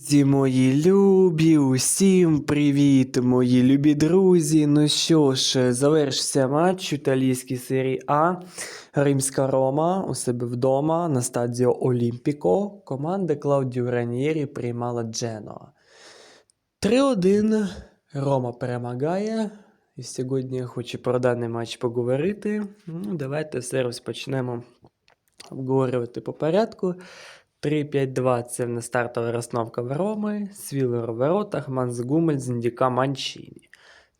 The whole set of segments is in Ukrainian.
Друзі мої любі, усім привіт, мої любі друзі. Ну що ж, завершився матч італійській серії А. Римська Рома у себе вдома на стадіо Олімпіко. Команда Клаудіо Раньєрі приймала Дженоа. 3-1. Рома перемагає. І сьогодні я хочу про даний матч поговорити. Ну, давайте все розпочнемо обговорювати по порядку. 3-5-2 це не стартова розновка в Роми, Свілер у воротах, Манзгумель, Зіндіка, Манчіні.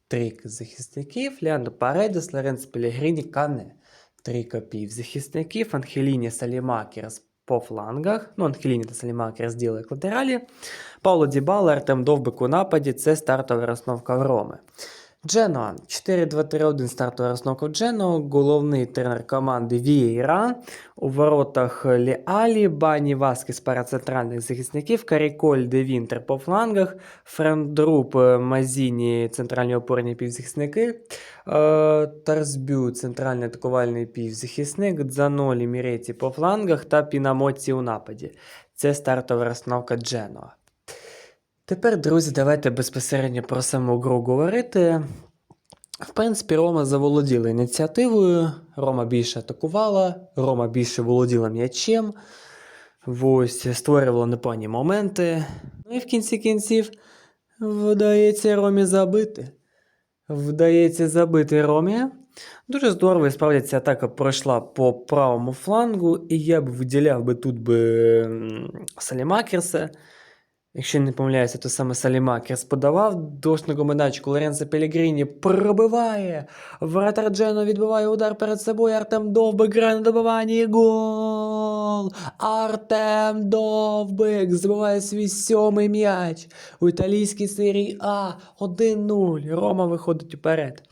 Трійка захисників, Леандо Паредес, Лоренц Пелегріні, Кане. Трійка півзахисників, Анхеліні Салімакерс по флангах. Ну, Анхеліні та Салімакерс ділять латералі. Пауло Дібала, Артем Довбик у нападі. Це стартова розновка в Роми. Джено 4-2-3-1 стартова розновка в Джено. Головний тренер команди Вієра. У воротах Ліалі, Бані Васкес пара центральних захисників, Каріколь де Вінтер по флангах, Френдруп, Мазіні, центральні опорні півзахисники, е, Тарсбю, центральний атакувальний півзахисник, Дзанолі, Міреті по флангах та Пінамоці у нападі. Це стартова розстановка Дженоа. Тепер, друзі, давайте безпосередньо про саму гру говорити. В принципі, Рома заволоділа ініціативою, Рома більше атакувала, Рома більше володіла м'ячем, ось, створювала непогані моменти. Ну і в кінці кінців вдається Ромі забити. Вдається забити Ромі. Дуже здорово, і справді ця атака пройшла по правому флангу, і я б виділяв би тут би Салімакерса. Якщо не помиляюся, то саме Салімакерс подавав дошного медачку Лоренцо Пелегріні пробиває. Вратар Джено відбиває удар перед собою. Артем Довбик грає на добиванні. Гол! Артем Довбик забиває свій сьомий м'яч у італійській серії А 1-0. Рома виходить уперед.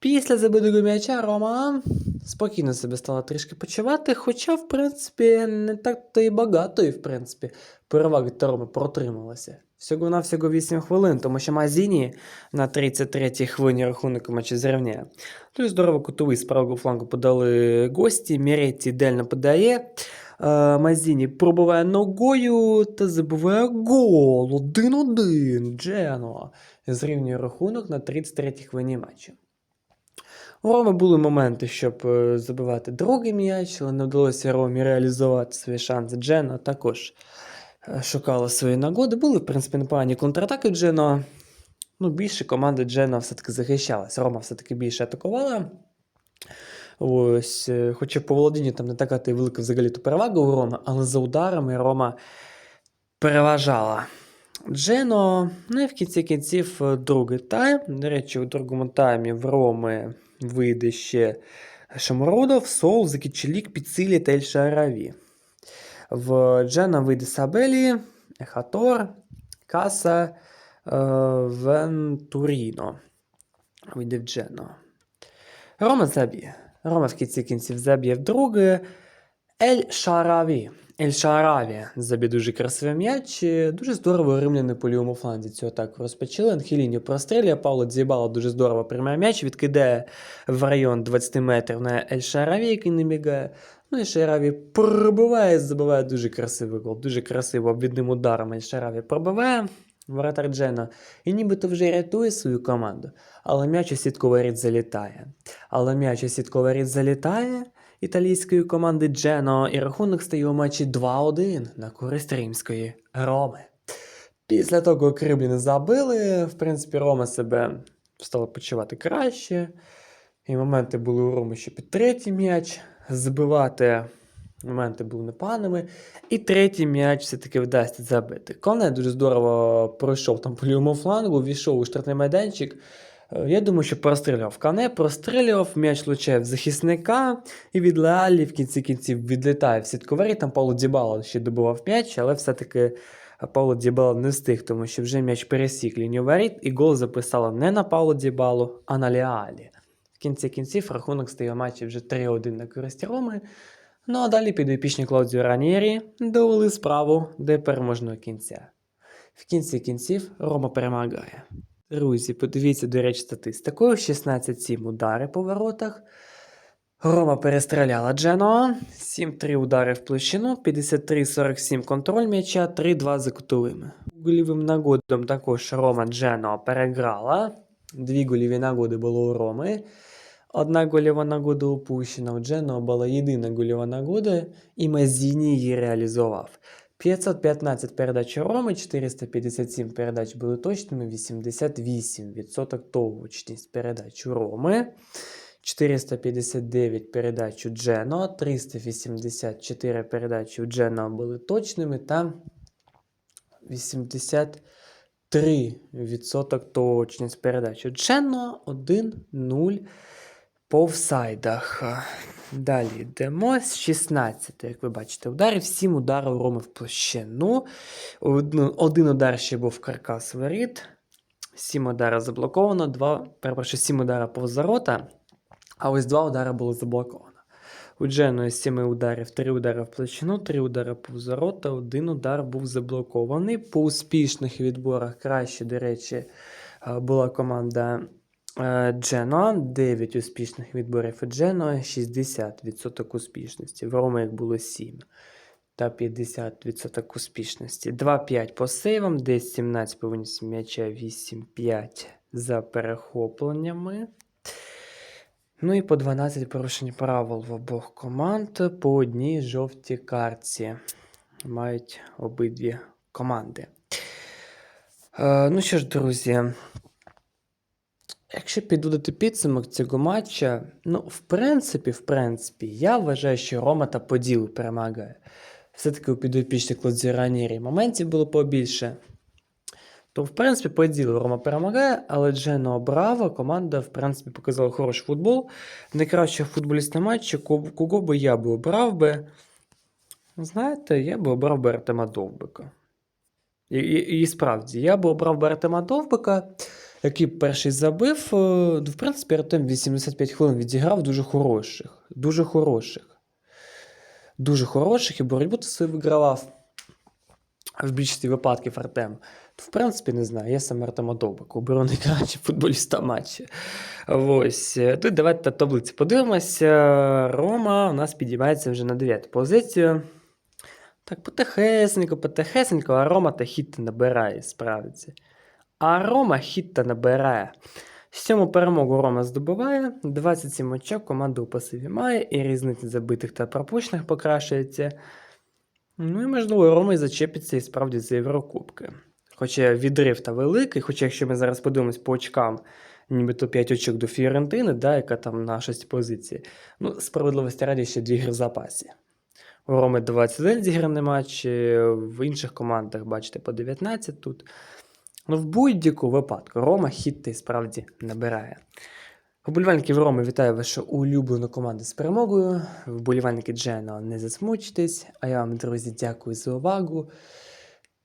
Після забитого м'яча Рома спокійно себе стала трішки почувати, хоча, в принципі, не так то й багато, і, в принципі, переваги Роми протрималася. Всього на всього 8 хвилин, тому що Мазіні на 33-й хвилині рахунок матчі зрівняє. Дуже здорово кутовий з правого флангу подали гості. Міретті дельно подає. Е, Мазіні пробиває ногою та забиває гол. 1-1. Джено зрівнює рахунок на 33-й хвилині матчу. У Роми були моменти, щоб е, забивати другий м'яч, але не вдалося Ромі реалізувати свої шанси. Джено також е, шукала свої нагоди. Були, в принципі, непогані контратаки Джено. Ну, більше команда Джено все-таки захищалась. Рома все-таки більше атакувала. Ось, е, хоча по володінню там не така велика взагалі то перевага у Роми, але за ударами Рома переважала. Джено, ну і в кінці кінців е, другий тайм. До речі, у другому таймі в Роми вийде ще Шамородов, Сол, Закічелік, Піцилі та Ельшараві. В Джена вийде Сабелі, Ехатор, Каса, е, Вентуріно. Вийде в Джено. Рома заб'є. Рома в кінці кінців заб'є вдруге. Ель Шараві. Ель Шараві заб'є дуже красивий м'яч. Дуже здорово римляни по лівому фланзі цю атаку розпочали. Анхеліні прострілює, Пауло Дзібало дуже здорово приймає м'яч, відкидає в район 20 метрів на Ель Шараві, який не бігає. Ну і Шараві пробиває, забиває дуже красивий гол. Дуже красиво обвідним ударом Ель Шараві пробиває. Воротар Джена і нібито вже рятує свою команду, але м'яч у сітковий рід залітає. Але м'яч у сітковий рід залітає італійської команди Джено, і рахунок стає у матчі 2-1 на користь римської Роми. Після того, як римляни забили, в принципі, Рома себе стала почувати краще. І моменти були у Роми ще під третій м'яч. Збивати моменти були непоганими. І третій м'яч все-таки вдасться забити. Коне дуже здорово пройшов там по лівому флангу, війшов у штрафний майданчик. Е, Я думаю, що прострілював. Кане прострілював, м'яч влучає в захисника, і від Леалі в кінці кінців відлітає в сітковері. Там Пауло Дібало ще добував м'яч, але все-таки Пауло Дібало не встиг, тому що вже м'яч пересік лінію воріт, і гол записало не на Пауло Дібало, а на Леалі. В кінці кінців рахунок стає матчі вже 3-1 на користь Роми. Ну а далі підопічні Клаудіо Ранєрі довели справу до переможного кінця. В кінці кінців Рома перемагає. Друзі, подивіться, до речі, статистику: 16-7 удари по воротах, Рома перестріляла Джено. 7-3 удари в площину, 53-47 контроль м'яча, 3-2 за кутовими. Голівим нагодом також Рома Джено переграла. Дві голіві нагоди було у Роми. Одна гольова нагода упущена. У Джено була єдина гольова нагода, і Мазіні її реалізував. 515 передач Роми, 457 передач були точними, 88% точність передач Роми. 459 передач у Джено, 384 передачі у Джено були точними та 83% точність передач у Джено 1-0 по офсайдах. Далі йдемо з 16, як ви бачите, ударів. 7 ударів Роми в площину. Один, удар ще був каркас воріт. 7 ударів заблоковано, 2, перепрошую, 7 ударів повз. А ось два удари було заблоковано. У Дженої з 7 ударів 3 удари в площину, 3 удари повз ворота, один удар був заблокований. По успішних відборах краще, до речі, е, була команда е, Джено. 9 успішних відборів у Джено, 60% успішності. В Роми їх було 7 та 50% успішності. 2-5 по сейвам, десь 17 по винесу м'яча, 8-5 за перехопленнями. Ну і по 12 порушень правил в обох команд по одній жовтій картці мають обидві команди. Е, ну що ж, друзі, якщо підводити підсумок цього матча, ну, в принципі, в принципі, я вважаю, що Рома та Поділ перемагає. Все-таки у підопічних Лодзіранірі моментів було побільше. То, в принципі, по ділу Рома перемагає, але Джено Браво команда, в принципі, показала хороший футбол. Найкращого футболіста матчу, кого би я би обрав би. Знаєте, я би обрав би Довбика. І, і, і справді, я би обрав би Довбика, який перший забив. е, ну, В принципі, Артем 85 хвилин відіграв дуже хороших. Дуже хороших. Дуже хороших і боротьбу свою вигравав. В більшості випадків Артем. В принципі, не знаю. Я сам Артема Довбика, оберу найкраще футболіста матчі. Ось. е, Тут давайте таблиці подивимося. Рома у нас підіймається вже на 9 позицію. Так, потихесенько, потихесенько, а Рома та хіт набирає, справиться. А Рома хіт та набирає. Сьому перемогу Рома здобуває, 27 очок команда у пасиві має, і різниця забитих та пропущених покращується. Ну і можливо, Рома і зачепиться і справді за Єврокубки. Хоча відрив та великий, хоча якщо ми зараз подивимось по очкам, нібито 5 очок до Фіорентини, да, яка там на 6 позиції. Ну, справедливості раді ще дві гри в запасі. У Роми 21 зіграний матч, в інших командах, бачите, по 19 тут. Ну, в будь-якому випадку Рома хід ти справді набирає. Вболівальники в Роми вітаю вашу улюблену команду з перемогою. Вболівальники Джено, не засмучтесь. А я вам, друзі, дякую за увагу.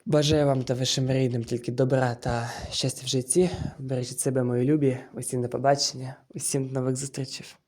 Бажаю вам та вашим рідним тільки добра та щастя в житті. Бережіть себе, мої любі. Усім до побачення, усім до нових зустрічей.